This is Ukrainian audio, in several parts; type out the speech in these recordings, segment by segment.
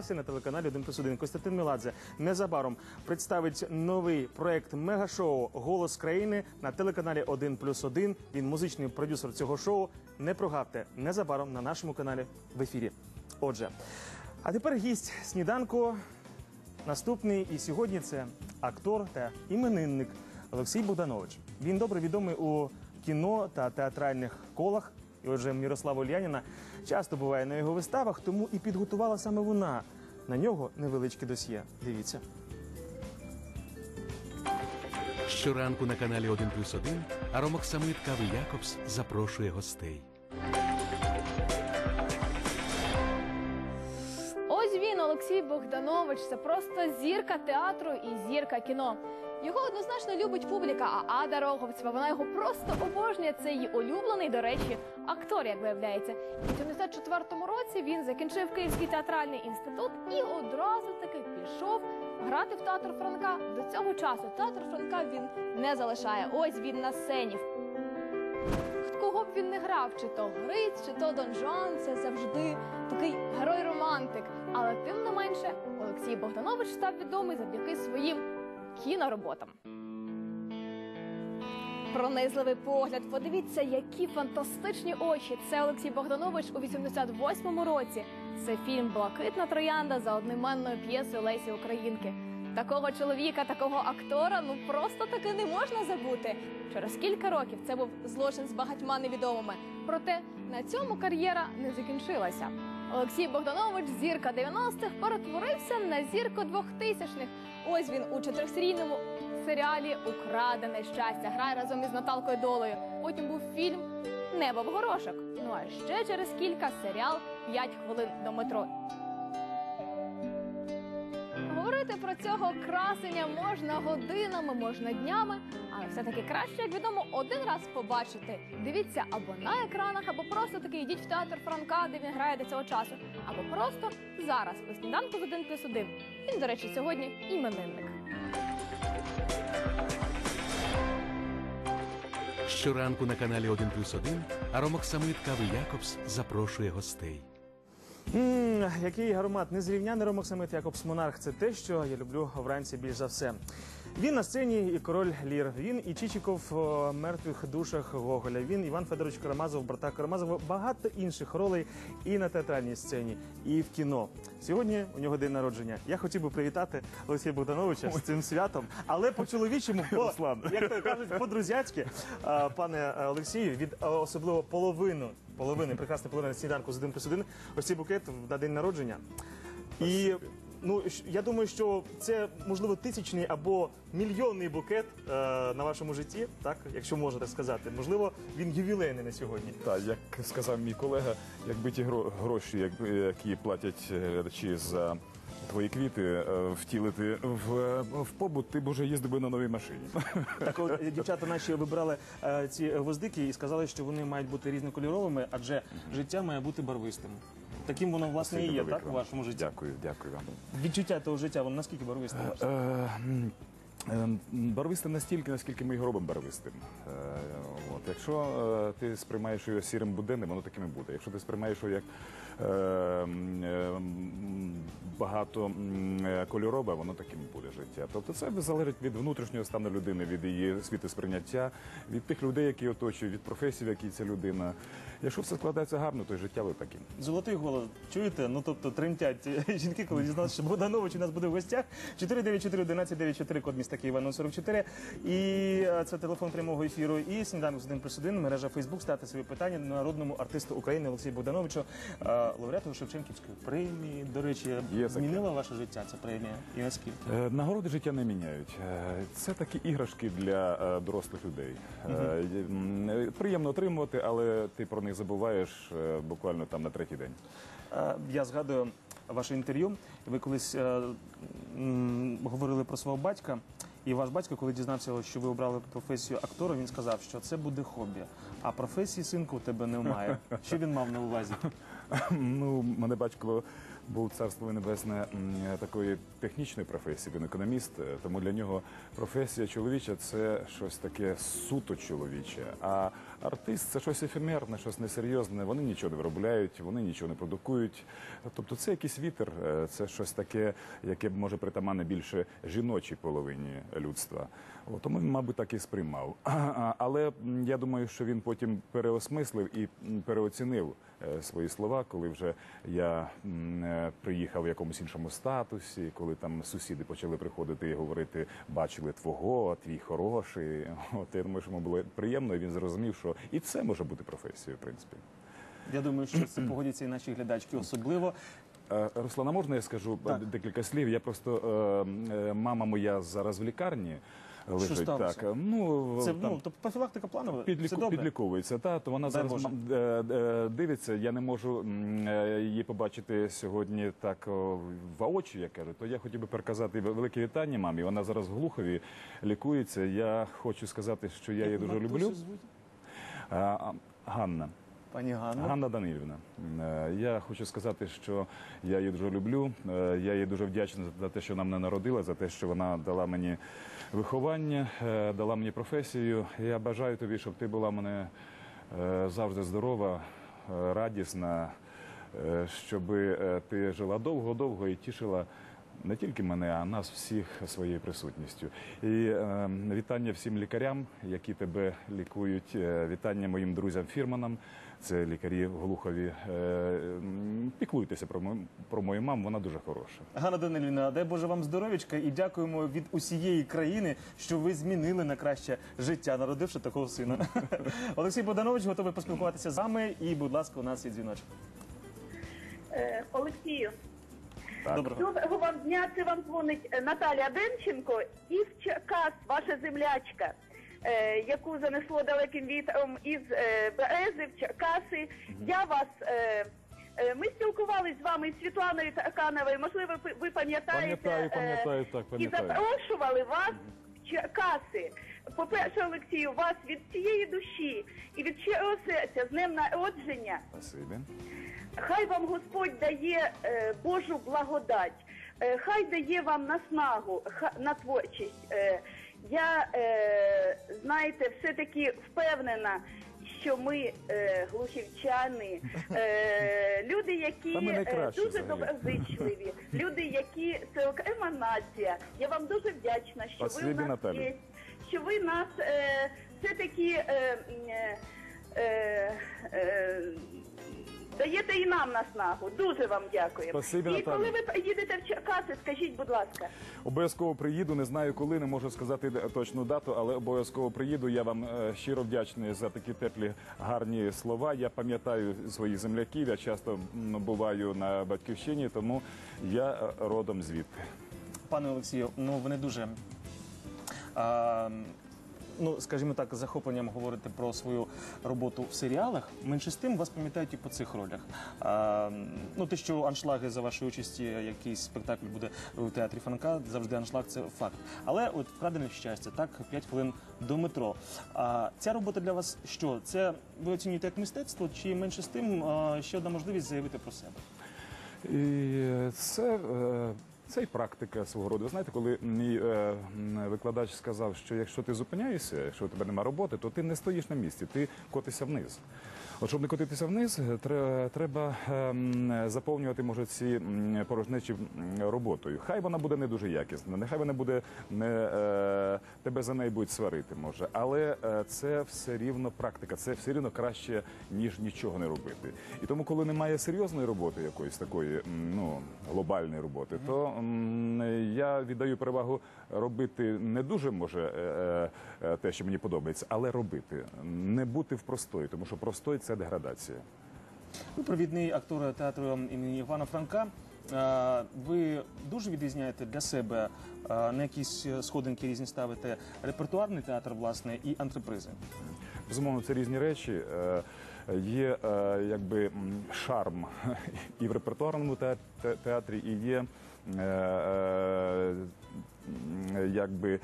час на телеканалі 1 плюс 1. Костянтин Меладзе незабаром представить новий проект мегашоу Голос країни на телеканалі 1 плюс 1. Він музичний продюсер цього шоу. Не прогавте незабаром на нашому каналі в ефірі. Отже, а тепер гість сніданку. Наступний і сьогодні це актор та іменинник Олексій Богданович. Він добре відомий у кіно та театральних колах. І отже, Мірослава Ульяніна часто буває на його виставах, тому і підготувала саме вона на нього невеличке досьє. Дивіться. Щоранку на каналі 1 плюс 1 Аромок Самит Кави Якобс запрошує гостей. Ось він, Олексій Богданович, це просто зірка театру і зірка кіно. Його однозначно любить публіка, а Ада Роговцева, вона його просто обожнює. Це її улюблений, до речі, актор, як виявляється. В 74-му році він закінчив Київський театральний інститут і одразу таки пішов грати в театр Франка. До цього часу театр Франка він не залишає. Ось він на сцені. Кого б він не грав, чи то Гриць, чи то Дон Жуан, це завжди такий герой-романтик. Але тим не менше, Олексій Богданович став відомий завдяки своїм кінороботам. Пронизливий погляд. Подивіться, які фантастичні очі. Це Олексій Богданович у 88-му році. Це фільм Блакитна троянда за одноіменною п'єсою Лесі Українки. Такого чоловіка, такого актора, ну просто таки не можна забути. Через кілька років це був злочин з багатьма невідомими. Проте на цьому кар'єра не закінчилася. Олексій Богданович, зірка 90-х, перетворився на зірку 2000-х. Ось він у чотирьохсерійному серіалі Украдене щастя грає разом із Наталкою Долею. Потім був фільм Небо в горошок. Ну а ще через кілька серіал «5 хвилин до метро. Говорити про цього красення можна годинами, можна днями, але все-таки краще, як відомо, один раз побачити. Дивіться або на екранах, або просто таки йдіть в театр Франка, де він грає до цього часу, або просто зараз по сніданку з 1 плюс 1. Він, до речі, сьогодні іменинник. Щоранку на каналі 1 плюс 1 Аромок Самит Кави Якобс запрошує гостей. Який аромат незрівняний ромок самит Якобс Монарх. Це те, що я люблю вранці більш за все. Він на сцені і король Лір. Він і Чичиков в мертвих душах Гоголя. Він Іван Федорович Карамазов, брата Карамазова. Багато інших ролей і на театральній сцені, і в кіно. Сьогодні у нього день народження. Я хотів би привітати Олексія Богдановича з цим святом, але по чоловічому, по як то кажуть, по-друзяцьки, пане е, Олексію, від е, особливо половину половини прекрасної половини сніданку з 1 плюс 1, ось цей букет на день народження. І ну я думаю, що це можливо тисячний або мільйонний букет е, на вашому житті, так якщо можете сказати. Можливо, він ювілейний на сьогодні. Так, як сказав мій колега, якби ті гро- гроші, які платять речі за твої квіти, е, втілити в, в побут, ти б уже їздив би на новій машині. Так от е, дівчата наші вибрали е, ці гвоздики і сказали, що вони мають бути різнокольоровими, адже життя має бути барвистим. Таким воно власне і є, Велике так у вам. вашому житті. Дякую, дякую вам. Відчуття того життя, воно наскільки барвисте? Е, м, е, Барвистим настільки, наскільки ми його робимо барвистим. Е, От. Якщо е, ти сприймаєш його сірим буденним, воно таким і буде. Якщо ти сприймаєш його як е, е, багато е, кольорове, воно таким і буде життя. Тобто це залежить від внутрішнього стану людини, від її світосприйняття, від тих людей, які оточують, від професії, в якій ця людина. Якщо все складається гарно, то й життя ви таким. Золотий голос. Чуєте? Ну тобто тремтять жінки, коли дізналися, що Богданович у нас буде в гостях. 494-1194, код міста Києва 044. І е, це телефон прямого ефіру. І сніданок з 1 плюс 1, мережа Фейсбук. Ставте свої питання народному артисту України Олексію Богдановичу, е, лауреату Шевченківської премії. До речі, Є змінила ваше життя ця премія? І наскільки? Е, Нагороди життя не міняють. Це такі іграшки для дорослих людей. Приємно отримувати, але ти про них забуваєш буквально там на третій день. Я згадую ваше інтерв'ю. Ви колись говорили про свого батька. І ваш батько, коли дізнався, що ви обрали професію актора, він сказав, що це буде хобі. А професії синку у тебе немає. Що він мав на увазі? Ну, мене батько був царство небесне такої технічної професії, він економіст. е, Тому для нього професія чоловіча це щось таке суто чоловіче. А артист це щось ефемерне, щось несерйозне. Вони нічого не виробляють, вони нічого не продукують. Тобто, це якийсь вітер, е, це щось таке, яке може притаманне більше жіночій половині людства. Тому він, мабуть, так і сприймав. Але я думаю, що він потім переосмислив і переоцінив е, свої слова, коли вже я е, приїхав в якомусь іншому статусі, коли там сусіди почали приходити і говорити, бачили твого, твій хороший. От я думаю, що йому було приємно, і він зрозумів, що і це може бути професією, в принципі. Я думаю, що це погодяться і наші глядачки особливо. Е, Руслана, можна я скажу Так. декілька слів? Я просто е, е, мама моя зараз в лікарні. Лежить сталося? так. Ну Це там ну, тобто профілактика планова. Підліку, добре? підліковується. Та то вона Дай зараз Боже. дивиться. Я не можу її побачити сьогодні так воочі, як кажуть. То я хотів би переказати велике вітання мамі. Вона зараз в Глухові лікується. Я хочу сказати, що я її дуже Матусю люблю. звуть? Ганна. Пані Ганна. Ганна Данилівна, е, я хочу сказати, що я її дуже люблю. е, Я їй дуже вдячний за те, що вона мене народила, за те, що вона дала мені виховання, е, дала мені професію. Я бажаю тобі, щоб ти була мене завжди здорова, радісна, щоб ти жила довго-довго і тішила. Не тільки мене, а нас всіх своєю присутністю. І е, вітання всім лікарям, які тебе лікують. Е, вітання моїм друзям-фірманам. Це лікарі в Глухові. Е, піклуйтеся про мою, про мою маму, вона дуже хороша. Ганна Данилівна, дай Боже вам здоров'ячка і дякуємо від усієї країни, що ви змінили на краще життя, народивши такого сина. Олексій Богданович готовий поспілкуватися з вами. І, будь ласка, у нас є дзвіночок. Е, Олексію. Доброго. доброго вам дня. Це вам дзвонить е, Наталя Демченко із Черкас, ваша землячка, е, яку занесло далеким вітром із е, Берези в Черкаси. Я вас. е, е, Ми спілкувалися з вами з Світланою Таркановою. Можливо, ви- ви пам'ятаєте Пам'ятаю, е, пам'ятаю, так, і пам'ятаю. запрошували вас в Черкаси. По-перше, Олексію, вас від цієї душі і від щирого серця з днем народження. Спасибі. Хай вам Господь дає е, Божу благодать, е, хай дає вам наснагу ха- на творчість. Е, я, е, знаєте, все-таки впевнена, що ми, е, глухівчани, е, люди, які е, дуже взагалі. доброзичливі, люди, які це окрема нація. Я вам дуже вдячна, що ви Спасибі, у нас Наталю. є, що ви нас е, все-таки. Е, м, е, е, е, Даєте і нам наснагу. Дуже вам дякуємо. Спасибі, і Наталю. коли ви приїдете в Черкаси, скажіть, будь ласка. Обов'язково приїду. Не знаю коли, не можу сказати точну дату, але обов'язково приїду. Я вам е, щиро вдячний за такі теплі, гарні слова. Я пам'ятаю своїх земляків. Я часто м, буваю на батьківщині, тому я е, родом звідти. Пане Олексію, ну ви не дуже. А, Ну, скажімо так, захопленням говорити про свою роботу в серіалах. Менше з тим вас пам'ятають і по цих ролях. А, ну, те, що аншлаги за вашої участі, якийсь спектакль буде у театрі Франка, завжди аншлаг це факт. Але от вкрадене щастя, так, 5 хвилин до метро. А ця робота для вас що? Це ви оцінюєте як мистецтво, чи менше з тим а, ще одна можливість заявити про себе? І це, е, це і практика свого роду. Ви знаєте, коли мій е, викладач сказав, що якщо ти зупиняєшся, якщо у тебе немає роботи, то ти не стоїш на місці, ти котишся вниз. От щоб не котитися вниз, тре- треба ем, заповнювати може ці порожнечі роботою. Хай вона буде не дуже якісна, нехай вона буде не е, тебе за неї будуть сварити, може, але е, це все рівно практика, це все рівно краще ніж нічого не робити. І тому, коли немає серйозної роботи, якоїсь такої ну глобальної роботи, то я віддаю перевагу робити не дуже може е, те, що мені подобається, але робити, не бути в простої, тому що простой це деградація. Ви провідний актор театру імені Івана Франка. Е, Ви дуже відрізняєте для себе е, на якісь сходинки різні ставите репертуарний театр, власне, і антрепризи. Безумовно, це різні речі. Е, Є якби шарм і в репертуарному те- те- театрі, і є якби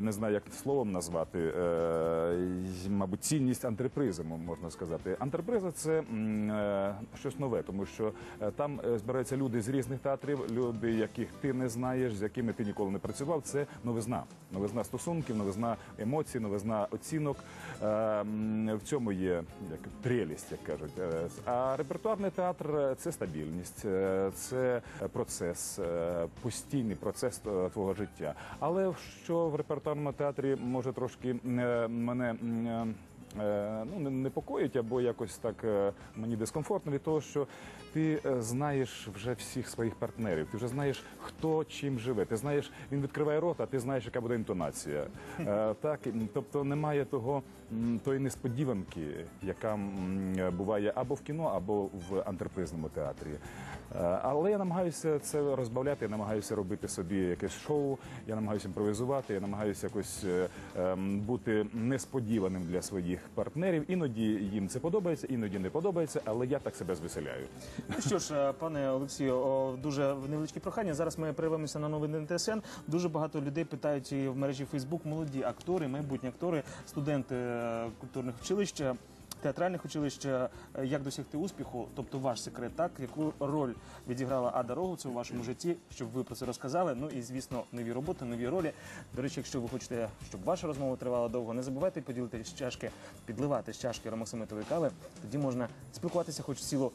не знаю, як словом назвати, е, мабуть, цінність антрепризму, можна сказати. Антреприза це е, щось нове, тому що е, там е, збираються люди з різних театрів, люди, яких ти не знаєш, з якими ти ніколи не працював. Це новизна, новизна стосунків, новизна емоцій, новизна оцінок. Е, В цьому є як прелість, як кажуть. Е, А репертуарний театр е, це стабільність, е, це процес, е, постійний процес е, твого життя. Але що в репертуарному театрі може трошки е, мене. е, е, Ну, не- непокоїть або якось так мені дискомфортно від того, що ти знаєш вже всіх своїх партнерів. Ти вже знаєш, хто чим живе. Ти знаєш, він відкриває рот, а ти знаєш, яка буде інтонація. Так, тобто немає того тої несподіванки, яка буває або в кіно, або в антрепризному театрі. Е, Але я намагаюся це розбавляти, я намагаюся робити собі якесь шоу, я намагаюся імпровізувати, я намагаюся якось е, ем, бути несподіваним для своїх партнерів. Іноді їм це подобається, іноді не подобається, але я так себе звеселяю. Ну що ж, е, пане Олексію, дуже невеличке прохання. Зараз ми перервемося на новини ТСН. Дуже багато людей питають в мережі Фейсбук молоді актори, майбутні актори, студенти культурних училищ. Театральних училищ, е, як досягти успіху, тобто ваш секрет, так яку роль відіграла Ада Роговцев у вашому житті, щоб ви про це розказали. Ну і звісно, нові роботи, нові ролі. До речі, якщо ви хочете, щоб ваша розмова тривала довго, не забувайте поділити з чашки, підливати з чашки ромоксамитової кави. Тоді можна спілкуватися, хоч цілу